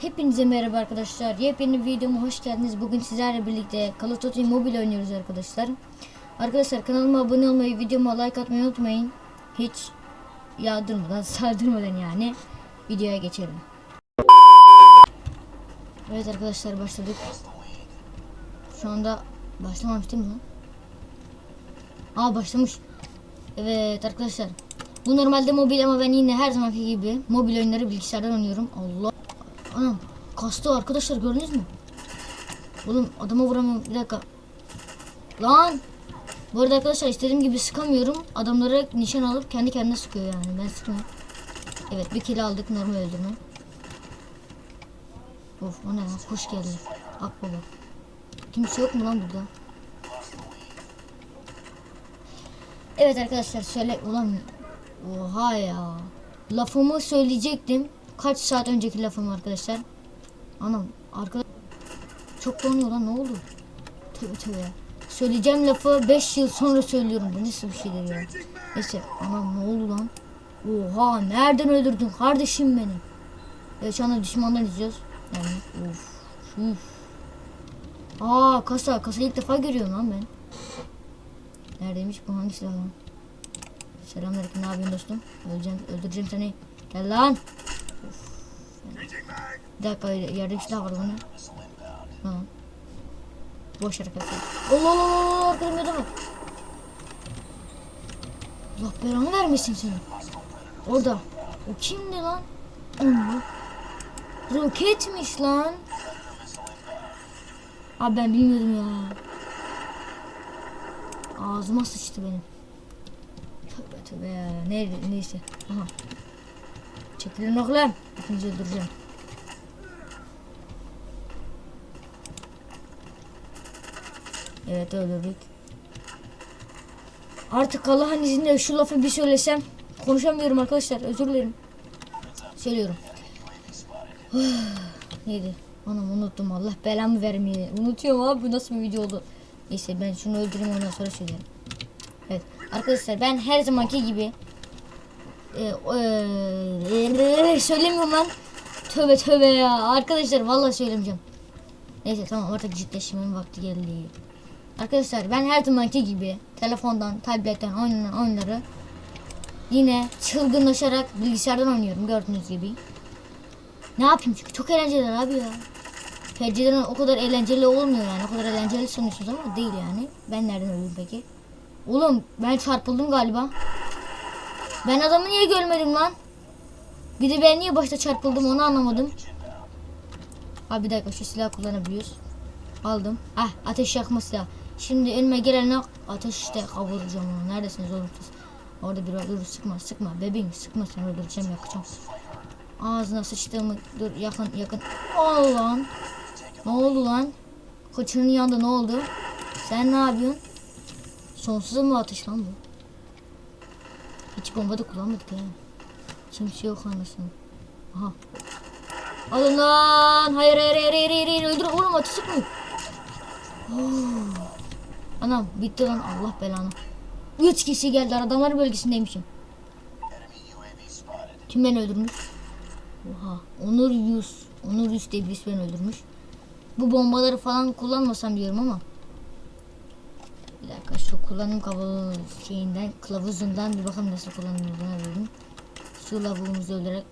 Hepinize merhaba arkadaşlar. Yepyeni videoma hoş geldiniz. Bugün sizlerle birlikte Call of Duty Mobile oynuyoruz arkadaşlar. Arkadaşlar kanalıma abone olmayı, videoma like atmayı unutmayın. Hiç yağdırmadan, sardırmadan yani videoya geçelim. Evet arkadaşlar başladık. Şu anda başlamamış değil mi lan? Aa başlamış. Evet arkadaşlar. Bu normalde mobil ama ben yine her zamanki gibi mobil oyunları bilgisayardan oynuyorum. Allah. Anam kastı arkadaşlar gördünüz mü? Oğlum adama vuramıyorum bir dakika. Lan. Bu arada arkadaşlar istediğim gibi sıkamıyorum. Adamlara nişan alıp kendi kendine sıkıyor yani. Ben sıkmıyorum. Evet bir kill aldık normal öldürme. Of o ne lan kuş geldi. Akbaba. Kimse yok mu lan burada? Evet arkadaşlar söyle ulan oha ya. Lafımı söyleyecektim. Kaç saat önceki lafım arkadaşlar. Anam arkadaş çok donuyor lan ne oldu? Tövbe tövbe. Söyleyeceğim lafı 5 yıl sonra söylüyorum. Bu nasıl bir şeydir ya? Neyse anam ne oldu lan? Oha nereden öldürdün kardeşim beni? Evet şu anda düşmandan izliyoruz. Yani of. Üf. Aa kasa. Kasayı ilk defa görüyorum lan ben. Neredeymiş bu hangi silah lan? Selamünaleyküm ne yapıyorsun dostum? Öleceğim, öldüreceğim seni. Gel lan. Bir dakika yerde bir silah var bana. Ha. Boş hareket. Allah Allah Allah. Allah belanı vermesin seni. Orada. O kimdi lan? Allah. Roketmiş lan. Abi ben bilmiyordum ya. Ağzıma sıçtı benim. Tövbe tövbe ya. Neydi neyse. Aha. Çekilin oğlum. İkinizi öldüreceğim. Evet öldürdük. Artık Allah'ın izniyle şu lafı bir söylesem konuşamıyorum arkadaşlar özür dilerim. Söylüyorum. Neydi? Anam unuttum Allah belamı vermeye. Unutuyorum abi bu nasıl bir video oldu. Neyse ben şunu öldüreyim ondan sonra söylerim. Evet arkadaşlar ben her zamanki gibi e, e, söylemiyorum lan. Tövbe tövbe ya. Arkadaşlar vallahi söylemeyeceğim. Neyse tamam artık ciddileşmenin vakti geldi. Arkadaşlar ben her zamanki gibi telefondan, tabletten oynanan oyunları yine çılgınlaşarak bilgisayardan oynuyorum gördüğünüz gibi. Ne yapayım çünkü çok eğlenceli abi ya. Pencereden o kadar eğlenceli olmuyor yani. O kadar eğlenceli sanıyorsunuz ama değil yani. Ben nereden öldüm peki? Oğlum ben çarpıldım galiba. Ben adamı niye görmedim lan? Bir de ben niye başta çarpıldım onu anlamadım. Abi bir dakika şu silah kullanabiliyoruz. Aldım. Ah ateş yakma silahı. Şimdi önüme gelene ateşte kavuracağım onu. Neredesiniz oğlum? Orada bir dur sıkma sıkma bebeğim sıkma seni öldüreceğim yakacağım. Ağzına sıçtığımı dur yakın yakın. Ol lan. Ne oldu lan? Koçunun yanında ne oldu? Sen ne yapıyorsun? Sonsuza mı atış lan bu? Hiç bomba da kullanmadık ya. Kimse yok anasını. Aha. Alın lan. Hayır hayır hayır hayır hayır. hayır. Öldür oğlum etmiyor. Oh. Anam bitti lan Allah belanı. Üç kişi geldiler adamlar bölgesindeymişim. Kim beni öldürmüş? Oha. Onur Yus. Onur Yus diye birisi beni öldürmüş. Bu bombaları falan kullanmasam diyorum ama. Bir dakika şu kullanım kılavuz şeyinden kılavuzundan bir bakalım nasıl kullanıldığını verelim. Şu lavuğumuzu öldürerek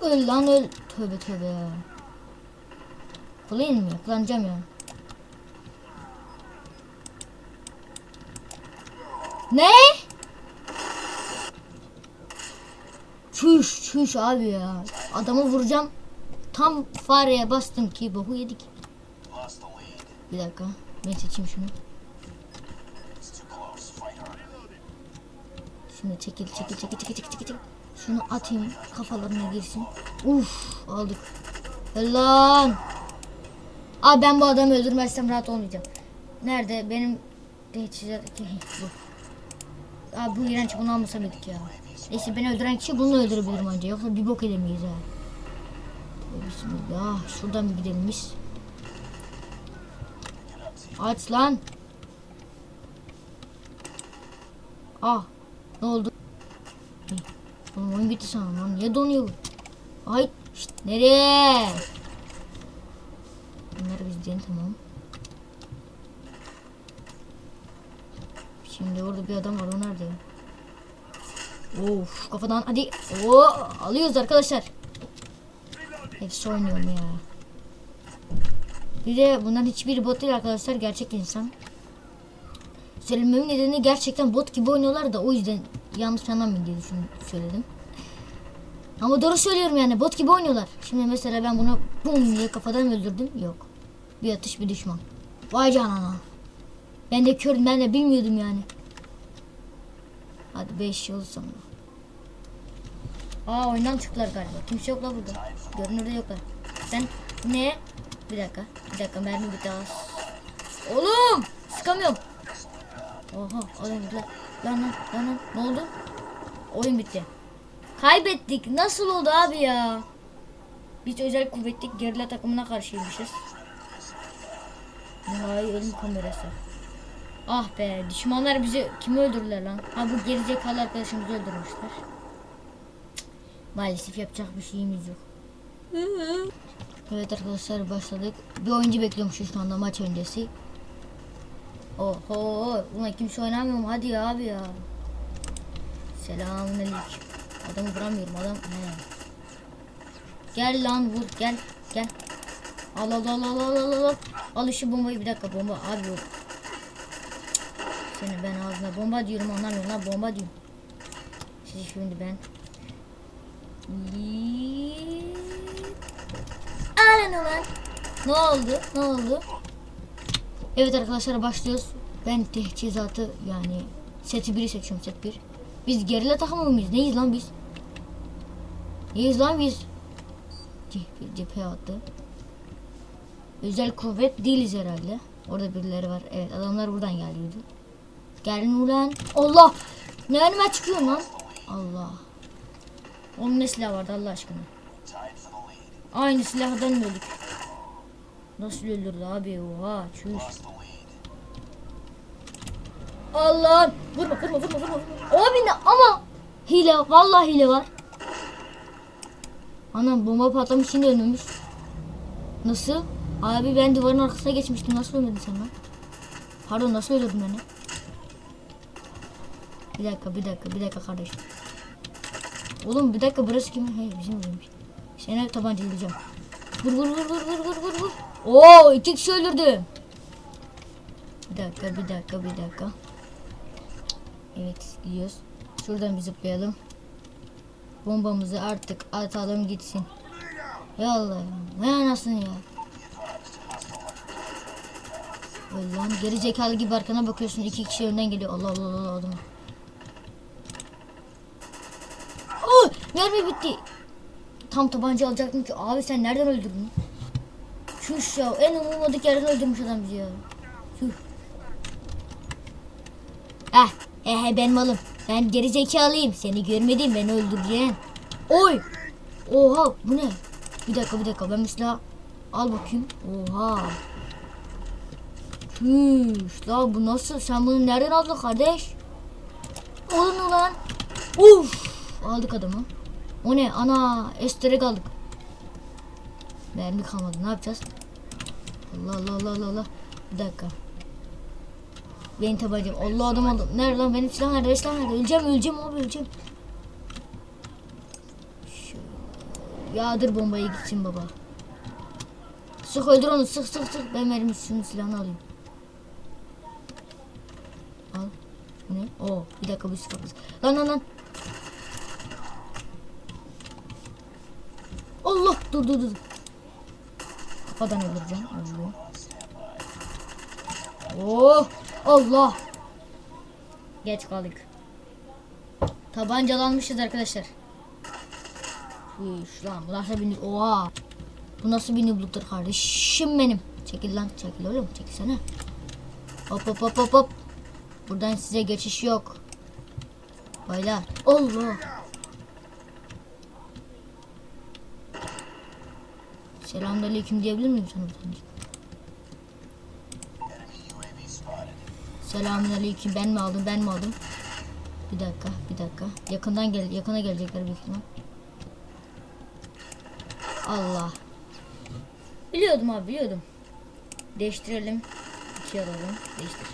öl lan öl. Tövbe tövbe ya. Kullanayım mı? Kullanacağım ya. Ne? Çüş çüş abi ya. Adamı vuracağım. Tam fareye bastım ki boku yedik. Bir dakika. Ben seçeyim şunu. Şimdi çekil çekil çekil çekil çekil çekil. Şunu atayım kafalarına girsin. Uf aldık. Lan. Abi ben bu adamı öldürmezsem rahat olmayacağım. Nerede benim teçhizattaki bu. Abi bu iğrenç bunu almasamaydık ya. Neyse beni öldüren kişi bunu öldürebilirim önce. Yoksa bir bok edemeyiz ha. Bismillah. Şuradan bir gidelim biz. Aç lan. Ah. Ne oldu? Oğlum oyun bitti sanırım lan. Niye donuyor? Ay. Şşt, nereye? temizleyin tamam. Şimdi orada bir adam var o nerede? Of kafadan hadi. Oo, alıyoruz arkadaşlar. Hepsi oynuyorum ya. Bir de bunların hiçbiri bot değil arkadaşlar gerçek insan. Söylememin nedeni gerçekten bot gibi oynuyorlar da o yüzden yanlış anlamayın diye düşün, söyledim. Ama doğru söylüyorum yani bot gibi oynuyorlar. Şimdi mesela ben bunu bum diye kafadan öldürdüm. Yok. Bir atış bir düşman. Vay canına. Ben de kördüm ben de bilmiyordum yani. Hadi 5 yıl sonra. Aa oyundan çıktılar galiba. Kimse yok la burada. Görünürde yoklar. Sen ne? Bir dakika. Bir dakika mermi bitti az. Oğlum! Sıkamıyorum. Oha adam gitti. Lan lan lan. Ne oldu? Oyun bitti. Kaybettik. Nasıl oldu abi ya? Biz özel kuvvetlik gerilla takımına karşıymışız. Nihai ölüm kamerası. Ah be düşmanlar bizi kimi öldürdüler lan? Ha bu gerizekalı arkadaşımızı öldürmüşler. Cık, Maalesef yapacak bir şeyimiz yok. Evet arkadaşlar başladık. Bir oyuncu bekliyormuşuz şu anda maç öncesi. Oho ulan kimse oynamıyor mu? Hadi abi ya. Selamünaleyküm. Adamı vuramıyorum adam. He. Gel lan vur gel gel. Al al al al al al al. Al şu bombayı bir dakika bomba abi yok. Seni ben ağzına bomba diyorum anlamıyorum lan bomba diyorum. Sizi şimdi ben. Alın ulan. Ne oldu? Ne oldu? Evet arkadaşlar başlıyoruz. Ben teçhizatı yani seti 1'i seçiyorum set 1. Biz gerilla takımı mıyız? Neyiz lan biz? Neyiz lan biz? Cephe, attı. Özel kuvvet değiliz herhalde. Orada birileri var. Evet adamlar buradan geliyordu. Gelin ulan. Allah! Ne önüme çıkıyor lan? Allah. Onun ne silahı vardı Allah aşkına? Aynı silahdan öldük. Nasıl öldürdü abi? Oha çüş. Allah! Vurma vurma vurma vurma. Abi ne ama hile vallahi hile var. Anam bomba patlamış şimdi ölmüş. Nasıl? Abi ben duvarın arkasına geçmiştim. Nasıl ölmedin sen lan? Pardon nasıl öldürdün beni? Bir dakika bir dakika bir dakika kardeşim. Oğlum bir dakika burası kimin? Hayır bizim evimiz. Seni tabancaylayacağım. Vur vur vur vur vur vur vur vur. Oo iki kişi öldürdüm. Bir dakika bir dakika bir dakika. Evet gidiyoruz. Şuradan bir zıplayalım. Bombamızı artık atalım gitsin. Ya Allah ya. Anasını ya. Lan geri zekalı gibi arkana bakıyorsun iki kişi önden geliyor. Allah Allah Allah adamı. Oh, mermi bitti. Tam tabanca alacaktım ki abi sen nereden öldürdün? Şuş ya en umulmadık yerden öldürmüş adam bizi ya. Şuş. Eh, ben malım. Ben geri zekalıyım. Seni görmedim beni öldüreceğim. Oy. Oha bu ne? Bir dakika bir dakika ben mesela al bakayım. Oha. Şuş la bu nasıl? Sen bunu nereden aldın kardeş? Olun ulan. Uf. Aldık adamı. O ne? Ana estere aldık. Mermi kalmadı. Ne yapacağız? Allah Allah Allah Allah Allah. Bir dakika. Benim tabancam. Allah adam aldı. Nerede lan? Benim silah nerede? Silah nerede? Öleceğim öleceğim abi öleceğim. Şu... Yağdır bombayı gitsin baba. Sık öldür onu sık sık sık. Ben mermi şunun silahını alayım. Al. Bu ne? Oo, bir dakika bu sıkı. Lan lan lan. Allah dur dur dur. Kafadan öldüreceğim. Öldürüyorum. Oh Allah. Geç kaldık. Tabancalanmışız arkadaşlar. Üş lan bu nasıl bir Oha. Bu nasıl bir nubluktur kardeşim benim. Çekil lan çekil oğlum çekilsene. Hop hop hop hop hop. Buradan size geçiş yok. Baylar. Allah. Selamünaleyküm diyebilir miyim sana utancık? Selamünaleyküm. Ben mi aldım? Ben mi aldım? Bir dakika, bir dakika. Yakından gel, yakına gelecekler büyük ihtimal. Allah. Biliyordum abi, biliyordum. Değiştirelim. İki alalım. Değiştir.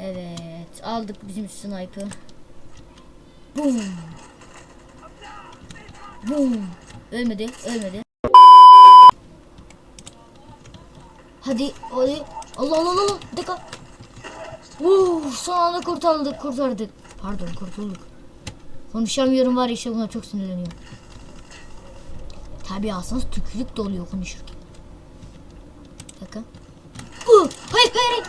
Evet. Aldık bizim sniper. Boom. Boom. Ölmedi. Ölmedi. Hadi. Hadi. Allah Allah Allah. Bir dakika. Uh, son anda kurtardık. Kurtardık. Pardon kurtulduk. Konuşamıyorum var ya işte buna çok sinirleniyorum. Tabi alsanız tükürük doluyor konuşurken. Bir dakika. Uh, hayır hayır hayır.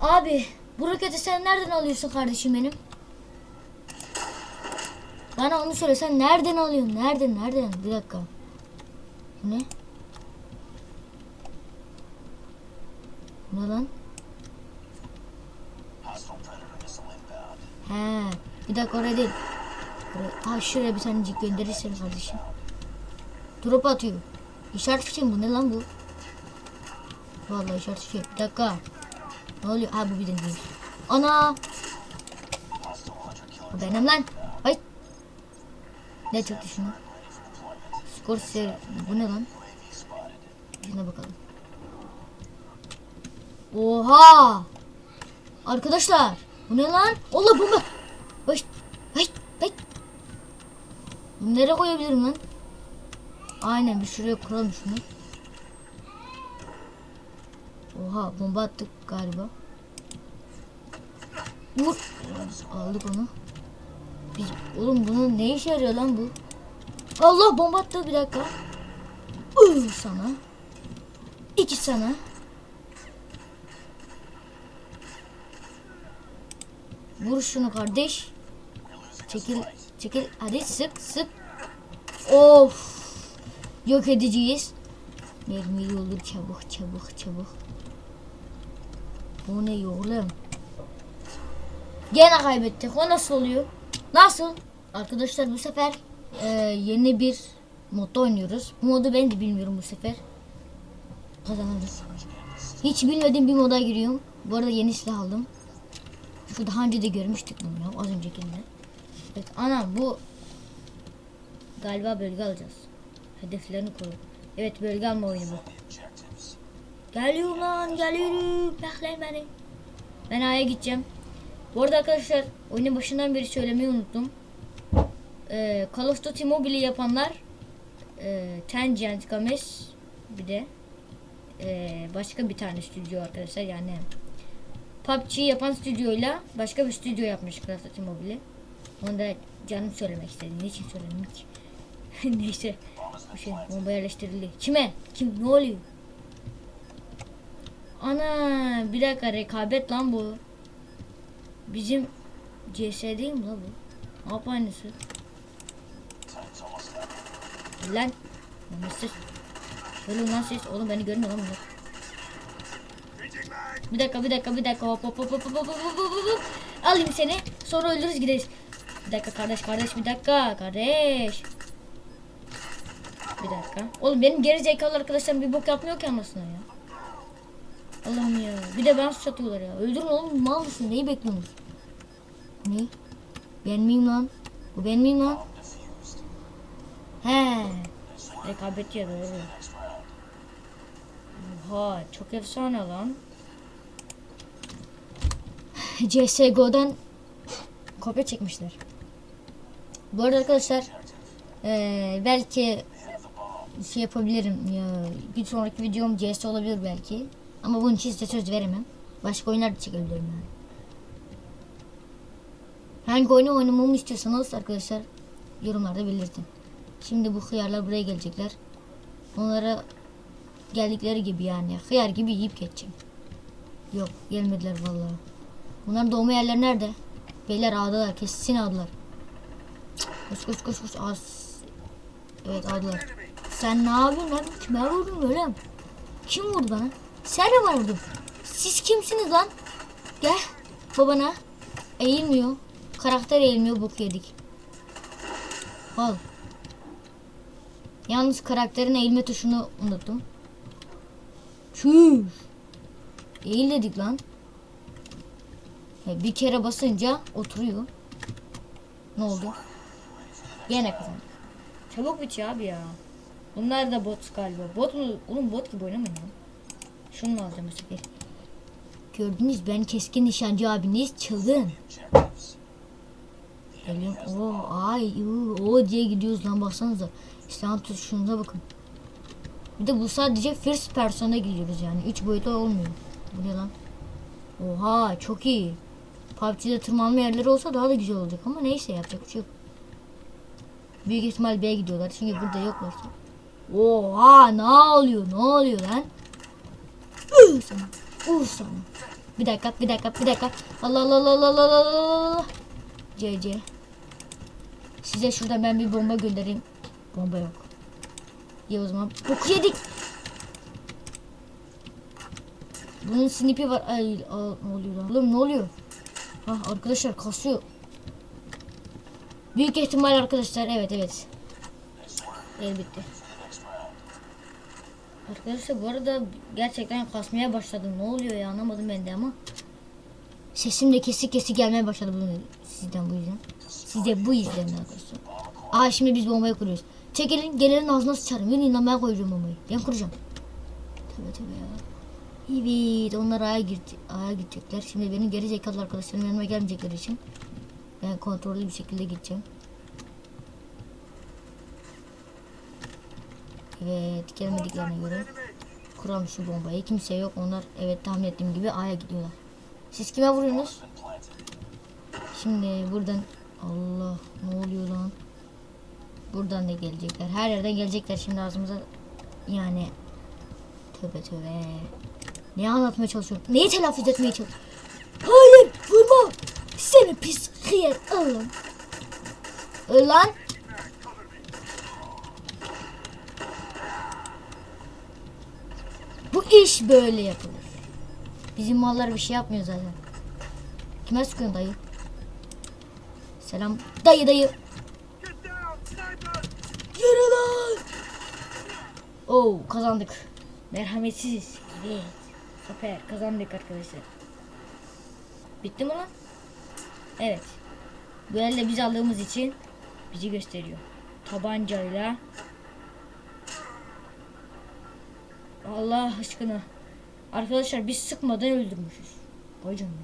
Abi bu roketi sen nereden alıyorsun kardeşim benim? Bana onu söyle sen nereden alıyorsun? Nereden nereden? Bir dakika. Ne? Ne lan? He, bir dakika oraya değil. Oraya, ha şuraya bir tanecik gönderirsen kardeşim. Drop atıyor. İşaret fişek mi bu? Ne lan bu? Vallahi işaret fişek. Bir dakika. Ne oluyor? Ha bu bir de değil. Ana! Bu benim lan. Ne çıktı? Skor seri. Bu ne lan? Şuna bakalım. Oha! Arkadaşlar. Bu ne lan? Allah bomba. Ay. Ay. Ay. Bunu nereye koyabilirim lan? Aynen bir şuraya kuralım şunu. Oha bomba attık galiba. Vur. Aldık onu. Biz, oğlum bunun ne işe yarıyor lan bu? Allah bomba attı bir dakika. Ih, sana. İki sana. Vur şunu kardeş. Çekil. Çekil. Hadi sık sık. Of. Yok edeceğiz. Mermi olur çabuk çabuk çabuk. Bu ne oğlum? Gene kaybettik. O nasıl oluyor? Nasıl? Arkadaşlar bu sefer e, yeni bir modda oynuyoruz. Bu modu ben de bilmiyorum bu sefer. Kazanırız. Hiç bilmediğim bir moda giriyorum. Bu arada yeni silah aldım. Şu daha önce de görmüştük bunu ya az öncekinde. Evet ana bu galiba bölge alacağız. Hedeflerini koru. Evet bölge alma oyunu bu. Geliyorum lan geliyorum. Bekleyin beni. Ben A'ya gideceğim. Bu arada arkadaşlar oyunun başından beri söylemeyi unuttum. Ee, Call of Duty Mobile yapanlar e, Tangent Games bir de e, başka bir tane stüdyo arkadaşlar yani PUBG yapan stüdyoyla başka bir stüdyo yapmış Call of Duty Mobile. Onu da canım söylemek istedim. Niçin söyledim ki? Neyse. Bu şey bomba yerleştirildi. Kime? Kim? Ne oluyor? Ana bir dakika rekabet lan bu. Bizim CS değil mi la bu? Ne yap aynısı? Lan. Lan siz. Böyle lan siz. Oğlum beni görmüyor lan bunlar. Bir dakika bir dakika bir dakika hop hop hop hop hop hop hop hop. Alayım seni sonra öldürürüz gideriz. Bir dakika kardeş kardeş bir dakika kardeş. Bir dakika. Oğlum benim geri zekalı arkadaşlarım bir bok yapmıyor ki anasına ya. Allah'ım ya. Bir de ben suç atıyorlar ya. Öldürün oğlum mal mısın? Neyi bekliyorsunuz? Ne? Ben miyim lan? Bu ben miyim lan? He. Rekabet ya doğru. Oha çok efsane lan. CSGO'dan kopya çekmişler. Bu arada arkadaşlar eee, belki şey yapabilirim ya bir sonraki videom CS olabilir belki ama bunun için size söz veremem. Başka oyunlar da çekebilirim yani. Hangi oyunu oynamamı istiyorsanız arkadaşlar yorumlarda belirtin. Şimdi bu hıyarlar buraya gelecekler. Onlara geldikleri gibi yani hıyar gibi yiyip geçeceğim. Yok gelmediler vallahi. Bunların doğma yerleri nerede? Beyler ağdalar kesin ağdalar. Koş koş koş koş az. Evet ağdalar. Sen ne yapıyorsun lan? Kime vurdun öyle mi? Kim vurdu bana? Sen mi bana vurdun? Siz kimsiniz lan? Gel babana. Eğilmiyor. Karakter eğilmiyor bok yedik. Al. Yalnız karakterin eğilme tuşunu unuttum. Çüş. Eğil dedik lan. Bir kere basınca oturuyor. Ne oldu? Gene kazandık. Çabuk bitiyor abi ya. Bunlar da bot galiba. Bot mu? Oğlum bot gibi oynamayın lan. Şunu mu alacağım bu sefer? Gördünüz ben keskin nişancı abiniz çılgın. Geliyorum. Oo, ay, o diye gidiyoruz lan baksanıza. İslam tuşunuza bakın. Bir de bu sadece first person'a gidiyoruz yani. Üç boyutlu olmuyor. Bu ne lan? Oha çok iyi. PUBG'de tırmanma yerleri olsa daha da güzel olacak ama neyse yapacak bir şey yok. Büyük ihtimal B'ye gidiyorlar çünkü burada yoklar. Oha ne oluyor ne oluyor lan? Uh sana. Uh sana. Bir dakika bir dakika bir dakika. Allah Allah Allah Allah Allah Allah. CC. Size şurada ben bir bomba göndereyim. Bomba yok. İyi o zaman. Boku yedik. Bunun snipi var. Ay, aa, ne oluyor lan? Oğlum ne oluyor? Ha arkadaşlar kasıyor. Büyük ihtimal arkadaşlar evet evet. El bitti. Arkadaşlar bu arada gerçekten kasmaya başladım. Ne oluyor ya anlamadım ben de ama. Sesim de kesik kesik gelmeye başladı bunu sizden bu yüzden. Size bu yüzden arkadaşlar. Aa şimdi biz bombayı kuruyoruz. Çekilin gelenin ağzına sıçarım. Yürüyün lan koyacağım bombayı. Ben kuracağım. Tövbe tövbe ya. Evet onlar aya, girdi, aya gidecekler. Şimdi benim geri zekalı arkadaşlarım yanıma gelmeyecekleri için ben kontrollü bir şekilde gideceğim. Evet gelmediklerine göre kuralım şu bombayı. Kimse yok. Onlar evet tahmin ettiğim gibi aya gidiyorlar. Siz kime vuruyorsunuz? Şimdi buradan Allah ne oluyor lan? Buradan da gelecekler. Her yerden gelecekler şimdi ağzımıza. Yani tövbe tövbe. Ne anlatmaya çalışıyorum? Neyi telaffuz etmeye çalışıyorum? Hayır vurma. Seni pis hıyar alın. Lan. Bu iş böyle yapılır. Bizim mallar bir şey yapmıyor zaten. Kime sıkıyorsun dayı? Selam. Dayı dayı. Yürü lan. Oo kazandık. Merhametsiz. Evet. Süper kazandık arkadaşlar. Bitti mi lan? Evet. Bu elde biz aldığımız için bizi gösteriyor. Tabancayla. Allah aşkına. Arkadaşlar biz sıkmadan öldürmüşüz. Vay canına.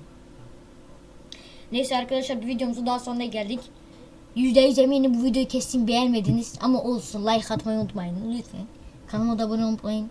Neyse arkadaşlar bir videomuzun daha sonuna geldik. %100 eminim bu videoyu kesin beğenmediniz ama olsun like atmayı unutmayın lütfen. Kanalıma da abone olmayı unutmayın.